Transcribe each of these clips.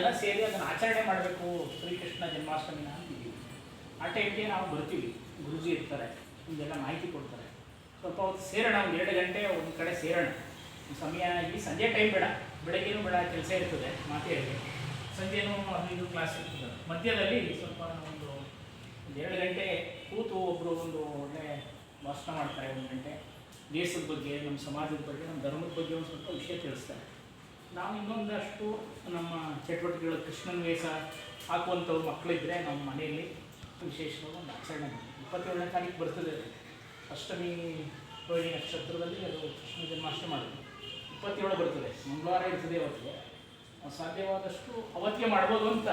ಜನ ಸೇರಿ ಅದನ್ನು ಆಚರಣೆ ಮಾಡಬೇಕು ಶ್ರೀಕೃಷ್ಣ ಜನ್ಮಾಷ್ಟಮಿನ ಅಂತಿದ್ದೀವಿ ಆ ಟೈಮ್ಗೆ ನಾವು ಬರ್ತೀವಿ. ಗುರುಜಿ ಇರ್ತಾರೆ ಇದೆಲ್ಲ ಮಾಹಿತಿ ಕೊಡ್ತಾರೆ. ಸ್ವಲ್ಪ ಹೊತ್ತು ಸೇರೋಣ, ಒಂದು ಎರಡು ಗಂಟೆ ಒಂದು ಕಡೆ ಸೇರೋಣ. ಸಮಯ ಈ ಸಂಜೆ ಟೈಮ್ ಬೇಡ. ಬೆಳಗ್ಗೆನೂ ಬೇಡ, ಕೆಲಸ ಇರ್ತದೆ ಮಾತೇಳಿ ಸಂಜೆನೂ ಹದಿನೈದು ಕ್ಲಾಸ್ ಇರ್ತದೆ. ಮಧ್ಯದಲ್ಲಿ ಸ್ವಲ್ಪ ಒಂದು ಒಂದು ಎರಡು ಗಂಟೆ ಕೂತು ಒಬ್ಬರು ಒಂದು ಒಳ್ಳೆ ಭಾಷಣ ಮಾಡ್ತಾರೆ, ಒಂದು ಗಂಟೆ. ದೇಶದ ಬಗ್ಗೆ ನಮ್ಮ ಸಮಾಜದ ಬಗ್ಗೆ ನಮ್ಮ ಧರ್ಮದ ಬಗ್ಗೆ ಒಂದು ಸ್ವಲ್ಪ ವಿಷಯ ತಿಳಿಸ್ತಾರೆ. ನಾವು ಇನ್ನೊಂದಷ್ಟು ನಮ್ಮ ಚಟುವಟಿಕೆಗಳು ಕೃಷ್ಣನ ವೇಷ ಹಾಕುವಂಥವ್ರು ಮಕ್ಕಳಿದ್ರೆ ನಮ್ಮ ಮನೆಯಲ್ಲಿ ವಿಶೇಷವಾಗಿ ಒಂದು ಆಚರಣೆ ಇಪ್ಪತ್ತೇಳನೇ ತಾರೀಕು ಬರ್ತದೆ ಅಷ್ಟಮಿ ರೋಹಿಣಿ ನಕ್ಷತ್ರದಲ್ಲಿ ಅದು ಕೃಷ್ಣ ಜನ್ಮಾಷ್ಟಮಿ ಮಾಡಿದ್ರು ಇಪ್ಪತ್ತೇಳು ಬರ್ತದೆ. ಮಂಗಳವಾರ ಇರ್ತದೆ ಅವತ್ತಿಗೆ. ಸಾಧ್ಯವಾದಷ್ಟು ಅವತ್ತಿಗೆ ಮಾಡ್ಬೋದು ಅಂತ.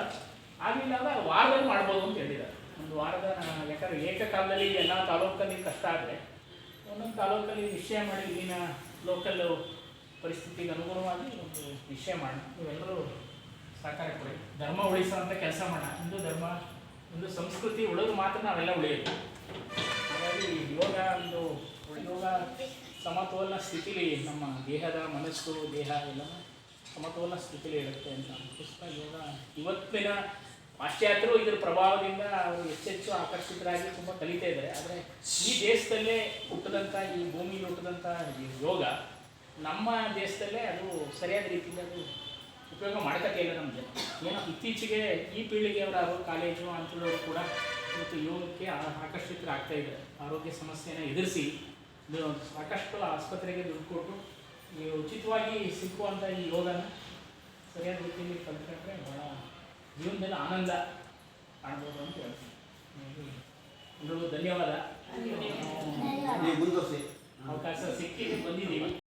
ಆಗಲಿಲ್ಲ ಅಂದ್ರೆ ಅದು ವಾರದಲ್ಲಿ ಮಾಡ್ಬೋದು ಅಂತ ಹೇಳಿದ್ದಾರೆ. ಒಂದು ವಾರದ ಯಾಕಂದರೆ ಏಕಕಾಲದಲ್ಲಿ ಎಲ್ಲ ತಾಲೂಕಲ್ಲಿ ಕಷ್ಟ ಆದರೆ ಒಂದೊಂದು ತಾಲೂಕಲ್ಲಿ ನಿಶ್ಚಯ ಮಾಡಿ ಇಲ್ಲಿನ ಲೋಕಲ್ ಪರಿಸ್ಥಿತಿಗೆ ಅನುಗುಣವಾಗಿ ಒಂದು ವಿಷಯ ಮಾಡಿ. ನೀವೆಲ್ಲರೂ ಸಹಕಾರ ಕೊಡಿ. ಧರ್ಮ ಉಳಿಸುವಂಥ ಕೆಲಸ ಮಾಡೋಣ ಹಿಂದೂ ಧರ್ಮ ಒಂದು ಸಂಸ್ಕೃತಿ ಉಳಿದು ಮಾತ್ರ ನಾವೆಲ್ಲ ಉಳಿಯೋದು. ಹಾಗಾಗಿ ಯೋಗ ಒಂದು ಯೋಗ ಸಮತೋಲನ ಸ್ಥಿತಿಲಿ ನಮ್ಮ ದೇಹದ ಮನಸ್ಸು, ದೇಹ ಎಲ್ಲ ಸಮತೋಲನ ಸ್ಥಿತಿಲಿ ಇರುತ್ತೆ ಅಂತ ಅದಕ್ಕೋಸ್ಕರ ಯೋಗ ಇವತ್ತಿನ ಪಾಶ್ಚಾತ್ಯರು ಇದರ ಪ್ರಭಾವದಿಂದ ಅವರು ಹೆಚ್ಚೆಚ್ಚು ಆಕರ್ಷಿತರಾಗಿ ತುಂಬ ಕಲಿತಾ ಇದ್ದಾರೆ. ಆದರೆ ಈ ದೇಶದಲ್ಲೇ ಹುಟ್ಟಿದಂಥ, ಈ ಭೂಮಿಯಲ್ಲಿ ಹುಟ್ಟಿದಂಥ ಯೋಗ ನಮ್ಮ ದೇಶದಲ್ಲೇ ಅದು ಸರಿಯಾದ ರೀತಿಯಲ್ಲಿ ಅದು ಉಪಯೋಗ ಮಾಡ್ಕೊತಾ ಇಲ್ಲ ನಮ್ಮ ಜನ ಏನೋ ಇತ್ತೀಚೆಗೆ ಈ ಪೀಳಿಗೆಯವರ ಕಾಲೇಜು ಅಂಥದವರು ಕೂಡ ಇವತ್ತು ಯೋಗಕ್ಕೆ ಆಕರ್ಷಿತರಾಗ್ತಾ ಇದ್ದಾರೆ. ಆರೋಗ್ಯ ಸಮಸ್ಯೆನ ಎದುರಿಸಿ ಸಾಕಷ್ಟು ಆಸ್ಪತ್ರೆಗೆ ದುಡ್ಡು ಕೊಟ್ಟು ಈ ಉಚಿತವಾಗಿ ಸಿಕ್ಕುವಂಥ ಈ ಯೋಗನ ಸರಿಯಾದ ರೀತಿಯಲ್ಲಿ ಕಲ್ತ್ಕೊಂಡ್ರೆ ಭಾಳ ಜೀವನದಲ್ಲಿ ಆನಂದ ಕಾಣ್ಬೋದು ಅಂತ ಹೇಳ್ತೀನಿ. ಎಲ್ರಿಗೂ ಧನ್ಯವಾದ. ಅವಕಾಶ ಸಿಕ್ಕಿ ಬಂದಿದ್ದೀವಿ.